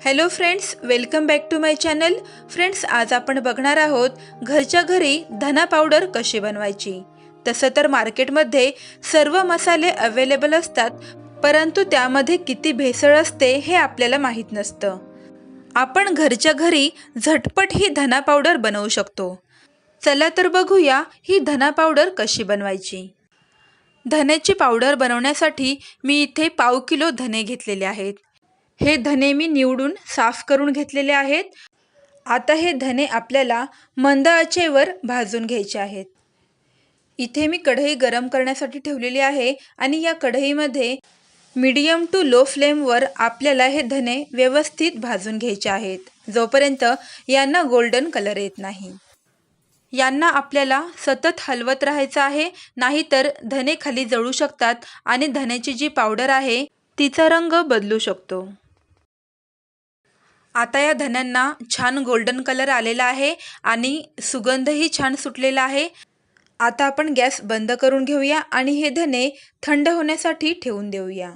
Hello friends welcome back to my channel friends आज आपण बघणार आहोत घरच्या घरी धना पावडर कशी बनवायची. तसं तर मार्केटमध्ये सर्व मसाले अवेलेबल असतात परंतु त्यामध्ये किती भेसळ असते हे आपल्याला माहीत नसतं. आपण घरच्या घरी झटपट ही धना पावडर बनवू शकतो. चला तर बघूया ही धना पावडर कशी बनवायची. धन्याची पावडर बनवण्यासाठी मी इथे पाव किलो धने घेतलेले आहेत. हे धने मी निवडून साफ करून घेतलेले आहेत. आता हे धने आपल्याला मंद आचेवर भाजून घ्यायचे आहेत. इथे मी कढई गरम करण्यासाठी ठेवलेली आहे आणि या कढईमध्ये मीडियम टू लो फ्लेमवर आपल्याला हे धने व्यवस्थित भाजून घ्यायचे आहेत. जोपर्यंत यांना गोल्डन कलर येत नाही. यांना आपल्याला सतत हलवत राहायचं आहे नाहीतर धने खाली जळू शकतात आणि धन्याची जी पावडर आहे तिचा रंग बदलू शकतो. आता या धन्यांना छान गोल्डन कलर आलेला आहे आणि सुगंधही छान सुटलेला आहे. आता आपण गॅस बंद करून घेऊया आणि हे धने थंड होण्यासाठी ठेवून देऊया.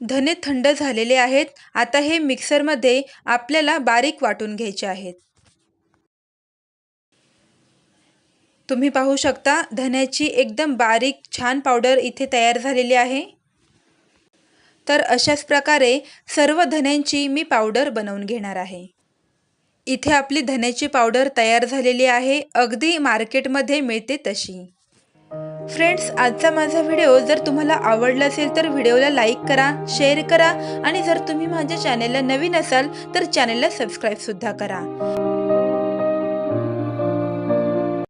धने थंड झालेले आहेत. आता हे मिक्सरमध्ये आपल्याला बारीक वाटून घ्यायचे आहेत. तुम्ही पाहू शकता धन्याची एकदम बारीक छान पावडर इथे तयार झालेली आहे. तर अशाच प्रकारे सर्व धन्यांची मी पावडर बनवून घेणार आहे. इथे आपली धन्याची पावडर तयार झालेली आहे अगदी मार्केटमध्ये मिळते तशी. फ्रेंड्स आजचा माझा व्हिडिओ जर तुम्हाला आवडला असेल तर व्हिडिओला लाईक करा शेअर करा आणि जर तुम्ही माझ्या चॅनेलला नवीन असाल तर चॅनेलला सबस्क्राईबसुद्धा करा.